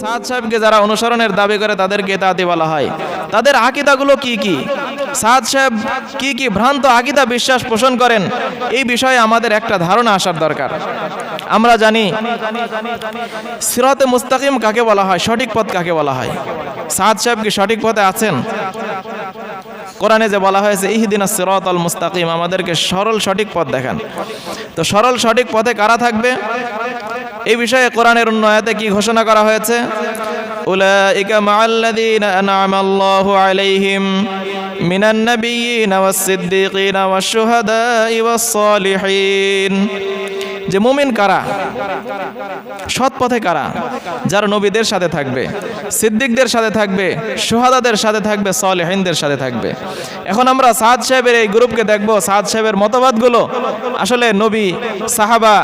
সাদ সাহেবকে যারা অনুসরণের দাবি করে তাদেরকে তাতে বলা হয়। তাদের আকিদাগুলো কি কি? সাদ সাহেব কি কি ভ্রান্ত আকিদা বিশ্বাস পোষণ করেন? এই বিষয়ে আমাদের একটা ধারণা আসার দরকার। আমরা জানি সিরাতে মুস্তাকিম কাকে বলা হয়, সঠিক পথ কাকে বলা হয়? সাদ সাহেব কি সঠিক পথে আছেন? কোরআনে যে বলা হয়েছে, ইহদিন সিরাত আল মুস্তাকিম আমাদেরকে সরল সঠিক পথ দেখান। তো সরল সঠিক পথে কারা থাকবে? এই বিষয়ে কোরআনের অন্য আয়াতে কি ঘোষণা করা হয়েছে? উলাইকা মাআল্লাযীনা আন'আমা আল্লাহু আলাইহিম মিনান নাবিয়্যিনা ওয়াস-সিদ্দীকিনা ওয়াশ-শুহাদা'i ওয়াস-সালিহিন। যে মোমেন কারা? সৎ পথে কারা? যারা নবীদের সাথে থাকবে, সিদ্দিকদের সাথে থাকবে, সোহাদাদের সাথে থাকবে, সলেহিনদের সাথে থাকবে। এখন আমরা সাদ সাহেবের এই গ্রুপকে দেখব। সাদ সাহেবের মতবাদগুলো আসলে নবী, সাহাবা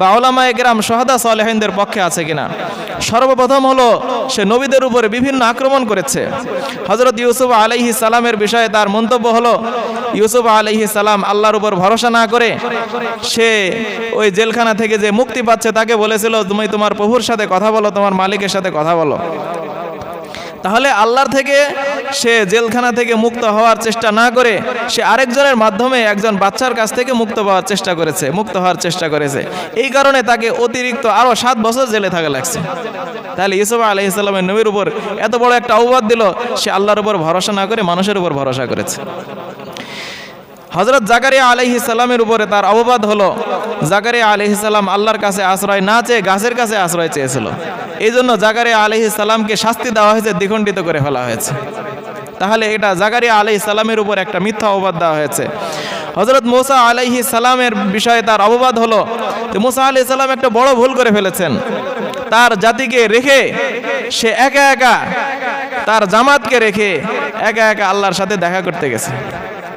বা ওলামা একরাম সোহাদা, সলেহিনদের পক্ষে আছে কিনা? সর্বপ্রথম হলো সে নবীদের উপরে বিভিন্ন আক্রমণ করেছে। হজরত ইউসুফ আলাইহি সালামের বিষয়ে তার মন্তব্য হলো, ইউসুফ আলাইহি সালাম আল্লাহর উপর ভরসা না করে সে ওই জেলখানা থেকে যে মুক্তি পাচ্ছে তাকে বলেছিল, তুমি তোমার প্রভুর সাথে কথা বলো, তোমার মালিকের সাথে কথা বলো। তাহলে আল্লাহর থেকে সে জেলখানা থেকে মুক্ত হওয়ার চেষ্টা না করে, সে আরেকজনের মাধ্যমে একজন বাচ্চার কাছ থেকে মুক্ত পাওয়ার চেষ্টা করেছে, মুক্ত হওয়ার চেষ্টা করেছে। এই কারণে তাকে অতিরিক্ত আরও সাত বছর জেলে থাকা লাগছে। তাহলে ইসুফ আলহিসাল্লামের নবীর উপর এত বড় একটা অবাদ দিল, সে আল্লাহর উপর ভরসা না করে মানুষের উপর ভরসা করেছে। হজরত জাকারিয়া আলহি সাল্লামের উপরে তার অববাদ হলো, জাকারিয়া আলহি সাল্লাম আল্লাহর কাছে আশ্রয় না চেয়ে গাছের কাছে আশ্রয় চেয়েছিল। এই জন্য জাকারিয়া আলহি সাল্লামকে শাস্তি দেওয়া হয়েছে, দ্বিখণ্ডিত করে ফেলা হয়েছে। তাহলে এটা জাগারিয়া আলহি সালামের উপর একটা মিথ্যা অবাদ দেওয়া হয়েছে। হজরত মোসা আলাইহি সালামের বিষয়ে তার অববাদ হলো মোসা আলহি সালাম একটা বড় ভুল করে ফেলেছেন। তার জাতিকে রেখে সে একা একা তার জামাতকে রেখে একা একা আল্লাহর সাথে দেখা করতে গেছে।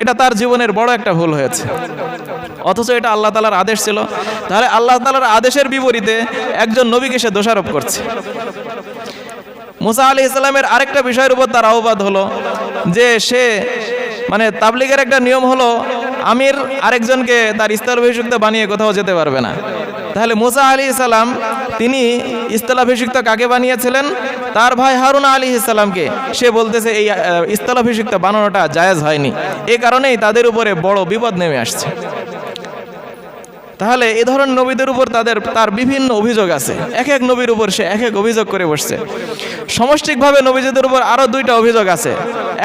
এটা তার জীবনের বড় একটা ভুল হয়েছে। অথচ এটা আল্লাহ তালার আদেশ ছিল। তাহলে আল্লাহ তালার আদেশের বিপরীতে একজন নবীকে সে দোষারোপ করছে। মুসা আলি ইসলামের আরেকটা বিষয়ের উপর তার আহ্বাদ হলো যে সে মানে তাবলিগের একটা নিয়ম হলো, আমির আরেকজনকে তার স্থলাভিষিক্ত বানিয়ে কোথাও যেতে পারবে না। তাহলে মুসা আলী ইসলাম তিনি স্থলাভিষিক্ত কাকে বানিয়েছিলেন? তার ভাই হারুন আলী ইসলামকে সে বলতেছে এই স্থলাভিষিক্ত বানানোটা জায়েজ হয়নি। এ কারণেই তাদের উপরে বড় বিপদ নেমে আসছে। তাহলে এ ধরনের নবীদের উপর তাদের, তার বিভিন্ন অভিযোগ আছে। এক এক নবীর উপর সে এক এক অভিযোগ করে বসছে। সমষ্টিকভাবে নবীজিদের উপর আরও দুইটা অভিযোগ আছে।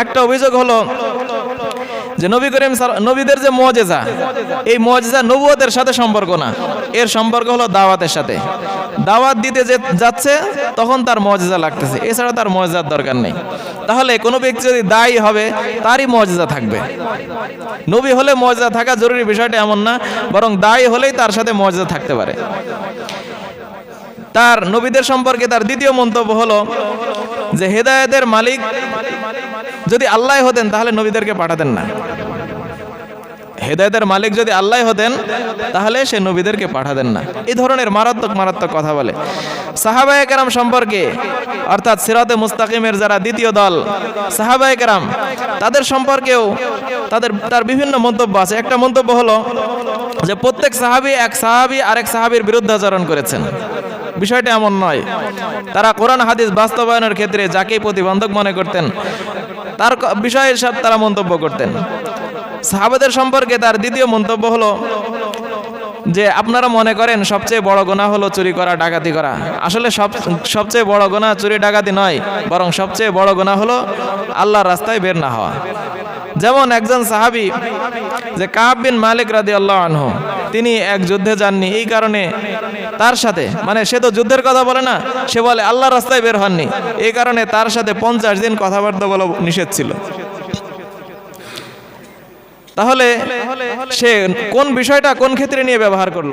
একটা অভিযোগ হলো যে নবী করিম নবীদের যে মজেজা, এই মজেজা নবুয়তের সাথে সম্পর্ক না। এর সম্পর্ক হলো দাওয়াতের সাথে। দাওয়াত দিতে যে যাচ্ছে, তখন তার মজেজা লাগতেছে। এছাড়া তার মজেজার দরকার নেই। তাহলে কোনো ব্যক্তি যদি দায়ী হবে, তারই মজেজা থাকবে। নবী হলে মজেজা থাকা জরুরি বিষয়টা এমন না, বরং দায়ী হলেই তার সাথে মজেজা থাকতে পারে। তার নবীদের সম্পর্কে তার দ্বিতীয় মন্তব্য হলো যে, হেদায়েতের মালিক যদি আল্লাহ হতেন, তাহলে নবীদেরকে পাঠাতেন না। হেদায়েতের মালিক যদি আল্লাহ হতেন, তাহলে সে নবীদেরকে পাঠাতেন না। এই ধরনের মারাত্মক মারাত্মক কথা বলে। সাহাবায়ে কেরাম সম্পর্কে, অর্থাৎ সিরাতে মুস্তাকিমের যারা দ্বিতীয় দল, সাহাবায়ে কেরাম, তাদের সম্পর্কেও তাদের, তার বিভিন্ন মন্তব্য আছে। একটা মন্তব্য হলো যে, প্রত্যেক সাহাবি এক সাহাবি আরেক সাহাবির বিরুদ্ধাচরণ করেছেন। বিষয়টা এমন নয়। তারা কোরআন, হাদিস বাস্তবায়নের ক্ষেত্রে যাকেই প্রতিবন্ধক মনে করতেন তার বিষয়ে সব তারা মন্তব্য করতেন। সাহাবাদের সম্পর্কে তার দ্বিতীয় মন্তব্য হলো যে, আপনারা মনে করেন সবচেয়ে বড় গোনা হলো চুরি করা, ডাকাতি করা। আসলে সব, সবচেয়ে বড় গোনা চুরি, ডাকাতি নয়, বরং সবচেয়ে বড় গোনা হলো আল্লাহর রাস্তায় বের না হওয়া। যেমন একজন সাহাবি, যে কাব বিন মালিক রাদি আল্লাহ আনহু তিনি এক যুদ্ধে যাননি, এই কারণে তার সাথে মানে সে তো যুদ্ধের কথা বলে না, সে বলে আল্লাহ রাস্তায় বের হননি। এই কারণে তার সাথে পঞ্চাশ দিন কথাবার্তা বলা নিষেধ ছিল। তাহলে সে কোন বিষয়টা, কোন ক্ষেত্রে নিয়ে ব্যবহার করল?